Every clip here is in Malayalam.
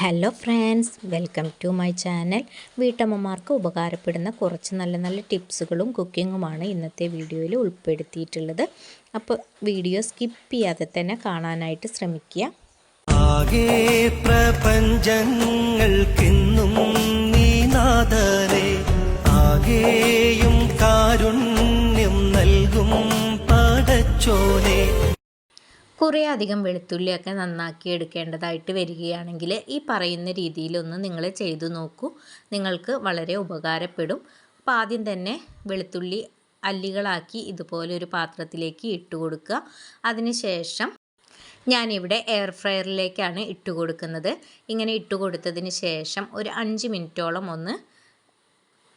Hello friends welcome to my channel വീട്ടമ്മമാർക്ക് ഉപകാരപ്പെടുന്ന കുറച്ച് നല്ല നല്ല ടിപ്സുകളും കുക്കിങ്ങുമാണ് ഇന്നത്തെ വീഡിയോയിൽ ഉൾപ്പെടുത്തിയിട്ടുള്ളത്. അപ്പോൾ വീഡിയോ സ്കിപ്പ് ചെയ്യാതെ തന്നെ കാണാനായിട്ട് ശ്രമിക്കുക. ആകെ പ്രപഞ്ചങ്ങൾക്കിന്നും ആകെയും കാരുണ്യം നൽകും പടച്ചോനെ. കുറേ അധികം വെളുത്തുള്ളിയൊക്കെ നന്നാക്കി എടുക്കേണ്ടതായിട്ട് വരികയാണെങ്കിൽ ഈ പറയുന്ന രീതിയിലൊന്ന് നിങ്ങൾ ചെയ്തു നോക്കൂ. നിങ്ങൾക്ക് വളരെ ഉപകാരപ്പെടും. അപ്പോൾ ആദ്യം തന്നെ വെളുത്തുള്ളി അല്ലികളാക്കി ഇതുപോലെ ഒരു പാത്രത്തിലേക്ക് ഇട്ട് കൊടുക്കുക. അതിനുശേഷം ഞാനിവിടെ എയർ ഫ്രയറിലേക്കാണ് ഇട്ട് കൊടുക്കുന്നത്. ഇങ്ങനെ ഇട്ട് കൊടുത്തതിന് ശേഷം ഒരു അഞ്ച് മിനിറ്റോളം ഒന്ന്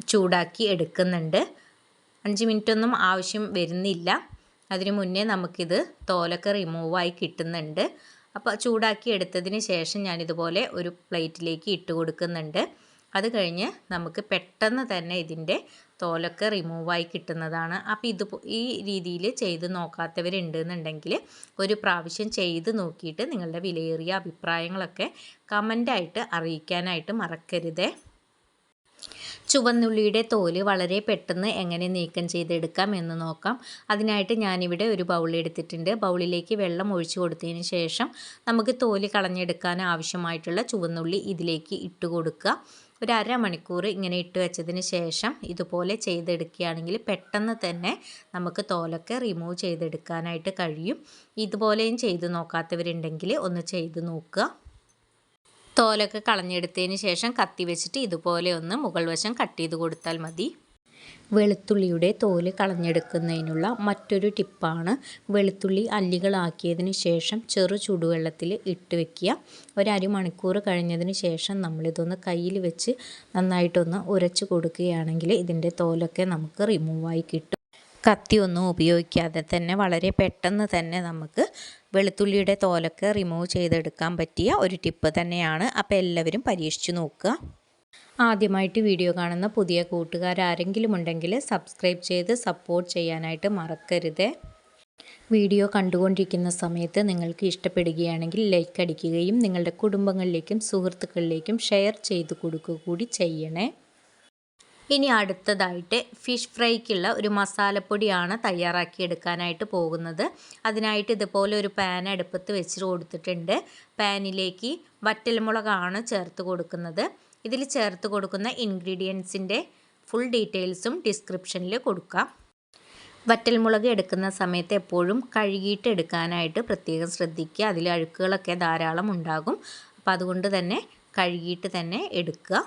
ചൂടാക്കി എടുക്കുന്നുണ്ട്. അഞ്ച് മിനിറ്റൊന്നും ആവശ്യം വരുന്നില്ല. അതിന് മുന്നേ നമുക്കിത് തോലൊക്കെ റിമൂവായി കിട്ടുന്നുണ്ട്. അപ്പോൾ ചൂടാക്കി എടുത്തതിന് ശേഷം ഞാനിതുപോലെ ഒരു പ്ലേറ്റിലേക്ക് ഇട്ട് കൊടുക്കുന്നുണ്ട്. അത് കഴിഞ്ഞ് നമുക്ക് പെട്ടെന്ന് തന്നെ ഇതിന്റെ തോലൊക്കെ റിമൂവായി കിട്ടുന്നതാണ്. അപ്പോൾ ഇത് ഈ രീതിയിൽ ചെയ്ത് നോക്കാത്തവരുണ്ടെന്നുണ്ടെങ്കിൽ ഒരു പ്രാവശ്യം ചെയ്ത് നോക്കിയിട്ട് നിങ്ങളുടെ വിലയേറിയ അഭിപ്രായങ്ങളൊക്കെ കമന്റായിട്ട് അറിയിക്കാനായിട്ട് മറക്കരുതേ. ചുവന്നുള്ളിയുടെ തോൽ വളരെ പെട്ടെന്ന് എങ്ങനെ നീക്കം ചെയ്തെടുക്കാം എന്ന് നോക്കാം. അതിനായിട്ട് ഞാനിവിടെ ഒരു ബൗൾ എടുത്തിട്ടുണ്ട്. ബൗളിലേക്ക് വെള്ളം ഒഴിച്ചു കൊടുത്തതിന് ശേഷം നമുക്ക് തോൽ കളഞ്ഞെടുക്കാൻ ആവശ്യമായിട്ടുള്ള ചുവന്നുള്ളി ഇതിലേക്ക് ഇട്ട് കൊടുക്കുക. ഒരു അരമണിക്കൂർ ഇങ്ങനെ ഇട്ട് വെച്ചതിന് ശേഷം ഇതുപോലെ ചെയ്തെടുക്കുകയാണെങ്കിൽ പെട്ടെന്ന് തന്നെ നമുക്ക് തോലൊക്കെ റിമൂവ് ചെയ്തെടുക്കാനായിട്ട് കഴിയും. ഇതുപോലെയും ചെയ്ത് നോക്കാത്തവരുണ്ടെങ്കിൽ ഒന്ന് ചെയ്ത് നോക്കുക. തോലൊക്കെ കളഞ്ഞെടുത്തതിന് ശേഷം കത്തി വെച്ചിട്ട് ഇതുപോലെ ഒന്ന് മുകൾ വശം കട്ട് ചെയ്ത് കൊടുത്താൽ മതി. വെളുത്തുള്ളിയുടെ തോൽ കളഞ്ഞെടുക്കുന്നതിനുള്ള മറ്റൊരു ടിപ്പാണ് വെളുത്തുള്ളി അല്ലികളാക്കിയതിന് ശേഷം ചെറു ചൂടുവെള്ളത്തിൽ ഇട്ട് വെക്കുക. ഒരു അരമണിക്കൂർ കഴിഞ്ഞതിന് ശേഷം നമ്മളിതൊന്ന് കയ്യിൽ വെച്ച് നന്നായിട്ടൊന്ന് ഉരച്ച് കൊടുക്കുകയാണെങ്കിൽ ഇതിന്റെ തോലൊക്കെ നമുക്ക് റിമൂവായി കിട്ടും. കത്തിയൊന്നും ഉപയോഗിക്കാതെ തന്നെ വളരെ പെട്ടെന്ന് തന്നെ നമുക്ക് വെളുത്തുള്ളിയുടെ തോലൊക്കെ റിമൂവ് ചെയ്തെടുക്കാൻ പറ്റിയ ഒരു ടിപ്പ് തന്നെയാണ്. അപ്പോൾ എല്ലാവരും പരീക്ഷിച്ചു നോക്കുക. ആദ്യമായിട്ട് വീഡിയോ കാണുന്ന പുതിയ കൂട്ടുകാരാരെങ്കിലും ഉണ്ടെങ്കിൽ സബ്സ്ക്രൈബ് ചെയ്ത് സപ്പോർട്ട് ചെയ്യാനായിട്ട് മറക്കരുത്. വീഡിയോ കണ്ടുകൊണ്ടിരിക്കുന്ന സമയത്ത് നിങ്ങൾക്ക് ഇഷ്ടപ്പെടുകയാണെങ്കിൽ ലൈക്ക് അടിക്കുകയും നിങ്ങളുടെ കുടുംബങ്ങളിലേക്കും സുഹൃത്തുക്കളിലേക്കും ഷെയർ ചെയ്ത് കൊടുക്കുക കൂടി ചെയ്യണേ. ഇനി അടുത്തതായിട്ട് ഫിഷ് ഫ്രൈക്കുള്ള ഒരു മസാലപ്പൊടിയാണ് തയ്യാറാക്കി എടുക്കാനായിട്ട് പോകുന്നത്. അതിനായിട്ട് ഇതുപോലെ ഒരു പാൻ അടുപ്പത്ത് വെച്ച് കൊടുത്തിട്ടുണ്ട്. പാനിലേക്ക് വറ്റൽമുളകാണ് ചേർത്ത് കൊടുക്കുന്നത്. ഇതിൽ ചേർത്ത് കൊടുക്കുന്ന ഇൻഗ്രീഡിയൻസിന്റെ ഫുൾ ഡീറ്റെയിൽസും ഡിസ്ക്രിപ്ഷനിൽ കൊടുക്കാം. വറ്റൽമുളക് എടുക്കുന്ന സമയത്ത് എപ്പോഴും കഴുകിയിട്ട് എടുക്കാനായിട്ട് പ്രത്യേകം ശ്രദ്ധിക്കുക. അതിൽ അഴുക്കുകളൊക്കെ ധാരാളം ഉണ്ടാകും. അപ്പോൾ അതുകൊണ്ട് തന്നെ കഴുകിയിട്ട് തന്നെ എടുക്കുക.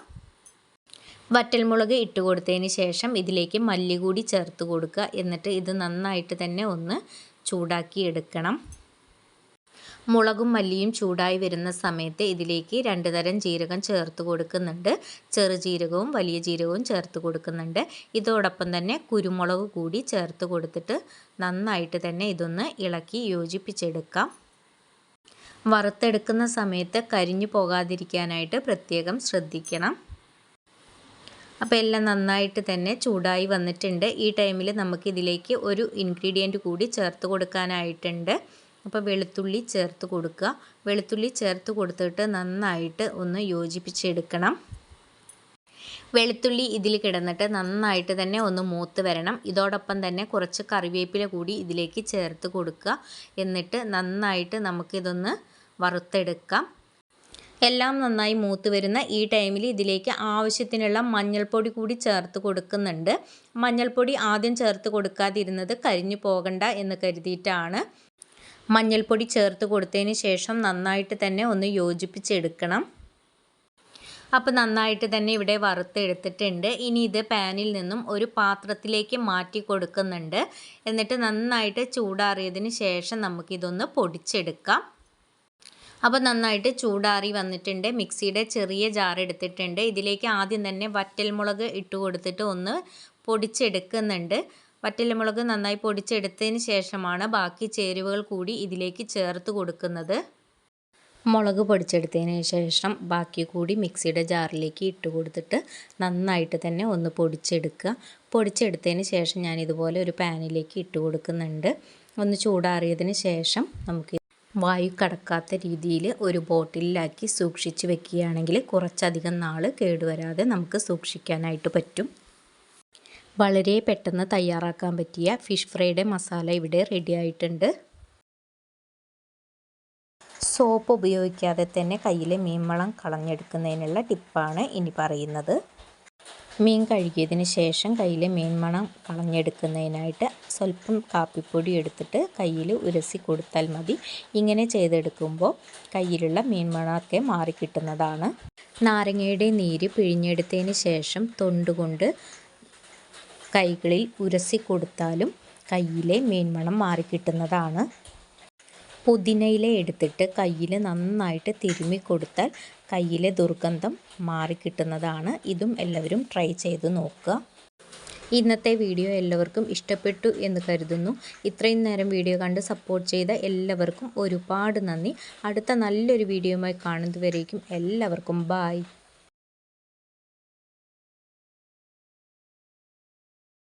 വറ്റൽമുളക് ഇട്ട് കൊടുത്തതിന് ശേഷം ഇതിലേക്ക് മല്ലി കൂടി ചേർത്ത് കൊടുക്കുക. എന്നിട്ട് ഇത് നന്നായിട്ട് തന്നെ ഒന്ന് ചൂടാക്കി എടുക്കണം. മുളകും മല്ലിയും ചൂടായി വരുന്ന സമയത്ത് ഇതിലേക്ക് രണ്ട് തരം ജീരകം ചേർത്ത് കൊടുക്കുന്നുണ്ട്. ചെറുജീരകവും വലിയ ജീരകവും ചേർത്ത് കൊടുക്കുന്നുണ്ട്. ഇതോടൊപ്പം തന്നെ കുരുമുളക് കൂടി ചേർത്ത് കൊടുത്തിട്ട് നന്നായിട്ട് തന്നെ ഇതൊന്ന് ഇളക്കി യോജിപ്പിച്ചെടുക്കാം. വറുത്തെടുക്കുന്ന സമയത്ത് കരിഞ്ഞു പോകാതിരിക്കാനായിട്ട് പ്രത്യേകം ശ്രദ്ധിക്കണം. അപ്പോൾ എല്ലാം നന്നായിട്ട് തന്നെ ചൂടായി വന്നിട്ടുണ്ട്. ഈ ടൈമിൽ നമുക്ക് ഇതിലേക്ക് ഒരു ഇൻഗ്രീഡിയന്റ് കൂടി ചേർത്ത് കൊടുക്കാനായിട്ടുണ്ട്. അപ്പോൾ വെളുത്തുള്ളി ചേർത്ത് കൊടുക്കുക. വെളുത്തുള്ളി ചേർത്ത് കൊടുത്തിട്ട് നന്നായിട്ട് ഒന്ന് യോജിപ്പിച്ചെടുക്കണം. വെളുത്തുള്ളി ഇതിൽ കിടന്നിട്ട് നന്നായിട്ട് തന്നെ ഒന്ന് മൂത്ത് വരണം. ഇതോടൊപ്പം തന്നെ കുറച്ച് കറിവേപ്പില കൂടി ഇതിലേക്ക് ചേർത്ത് കൊടുക്കുക. എന്നിട്ട് നന്നായിട്ട് നമുക്കിതൊന്ന് വറുത്തെടുക്കാം. എല്ലാം നന്നായി മൂത്ത് വരുന്ന ഈ ടൈമിൽ ഇതിലേക്ക് ആവശ്യത്തിനുള്ള മഞ്ഞൾപ്പൊടി കൂടി ചേർത്ത് കൊടുക്കുന്നുണ്ട്. മഞ്ഞൾപ്പൊടി ആദ്യം ചേർത്ത് കൊടുക്കാതിരുന്നത് കരിഞ്ഞു പോകണ്ട എന്ന് കരുതിയിട്ടാണ്. മഞ്ഞൾപ്പൊടി ചേർത്ത് കൊടുത്തതിന് ശേഷം നന്നായിട്ട് തന്നെ ഒന്ന് യോജിപ്പിച്ചെടുക്കണം. അപ്പോൾ നന്നായിട്ട് തന്നെ ഇവിടെ വറുത്തെടുത്തിട്ടുണ്ട്. ഇനി ഇത് പാനിൽ നിന്നും ഒരു പാത്രത്തിലേക്ക് മാറ്റി കൊടുക്കുന്നുണ്ട്. എന്നിട്ട് നന്നായിട്ട് ചൂടാറിയതിന് ശേഷം നമുക്കിതൊന്ന് പൊടിച്ചെടുക്കാം. അപ്പോൾ നന്നായിട്ട് ചൂടാറി വന്നിട്ടുണ്ട്. മിക്സിയുടെ ചെറിയ ജാർ എടുത്തിട്ടുണ്ട്. ഇതിലേക്ക് ആദ്യം തന്നെ വറ്റൽമുളക് ഇട്ട് കൊടുത്തിട്ട് ഒന്ന് പൊടിച്ചെടുക്കുന്നുണ്ട്. വറ്റൽമുളക് നന്നായി പൊടിച്ചെടുത്തതിന് ശേഷമാണ് ബാക്കി ചേരുവകൾ കൂടി ഇതിലേക്ക് ചേർത്ത് കൊടുക്കുന്നത്. മുളക് പൊടിച്ചെടുത്തതിന് ശേഷം ബാക്കി കൂടി മിക്സിയുടെ ജാറിലേക്ക് ഇട്ട് കൊടുത്തിട്ട് നന്നായിട്ട് തന്നെ ഒന്ന് പൊടിച്ചെടുക്കുക. പൊടിച്ചെടുത്തതിന് ശേഷം ഞാൻ ഇതുപോലെ ഒരു പാനിലേക്ക് ഇട്ട് കൊടുക്കുന്നുണ്ട്. ഒന്ന് ചൂടാറിയതിന് ശേഷം നമുക്ക് വായു കടക്കാത്ത രീതിയിൽ ഒരു ബോട്ടിലാക്കി സൂക്ഷിച്ച് വെക്കുകയാണെങ്കിൽ കുറച്ചധികം നാൾ കേടുവരാതെ നമുക്ക് സൂക്ഷിക്കാനായിട്ട് പറ്റും. വളരെ പെട്ടെന്ന് തയ്യാറാക്കാൻ പറ്റിയ ഫിഷ് ഫ്രൈയുടെ മസാല ഇവിടെ റെഡി ആയിട്ടുണ്ട്. സോപ്പ് ഉപയോഗിക്കാതെ തന്നെ കയ്യിലെ മീൻവളം കളഞ്ഞെടുക്കുന്നതിനുള്ള ടിപ്പാണ് ഇനി പറയുന്നത്. മീൻ കഴുകിയതിന് ശേഷം കയ്യിലെ മീൻമണം കളഞ്ഞെടുക്കുന്നതിനായിട്ട് സ്വല്പം കാപ്പിപ്പൊടി എടുത്തിട്ട് കയ്യിൽ ഉരസി കൊടുത്താൽ മതി. ഇങ്ങനെ ചെയ്തെടുക്കുമ്പോൾ കയ്യിലുള്ള മീൻ മീൻമണമൊക്കെ മാറിക്കിട്ടുന്നതാണ് നാരങ്ങയുടെ നീര് പിഴിഞ്ഞെടുത്തതിന് ശേഷം തൊണ്ടുകൊണ്ട് കൈകളിൽ ഉരസി കൊടുത്താലും കയ്യിലെ മീൻമണം മാറിക്കിട്ടുന്നതാണ് പുതിനയില എടുത്തിട്ട് കയ്യിൽ നന്നായിട്ട് തിരുമ്മി കൊടുത്താൽ കയ്യിലെ ദുർഗന്ധം മാറിക്കിട്ടുന്നതാണ് ഇതും എല്ലാവരും ട്രൈ ചെയ്ത് നോക്കുക. ഇന്നത്തെ വീഡിയോ എല്ലാവർക്കും ഇഷ്ടപ്പെട്ടു എന്ന് കരുതുന്നു. ഇത്രയും നേരം വീഡിയോ കണ്ട് സപ്പോർട്ട് ചെയ്ത എല്ലാവർക്കും ഒരുപാട് നന്ദി. അടുത്ത നല്ലൊരു വീഡിയോയുമായി കാണുന്നതുവരേക്കും എല്ലാവർക്കും ബായ്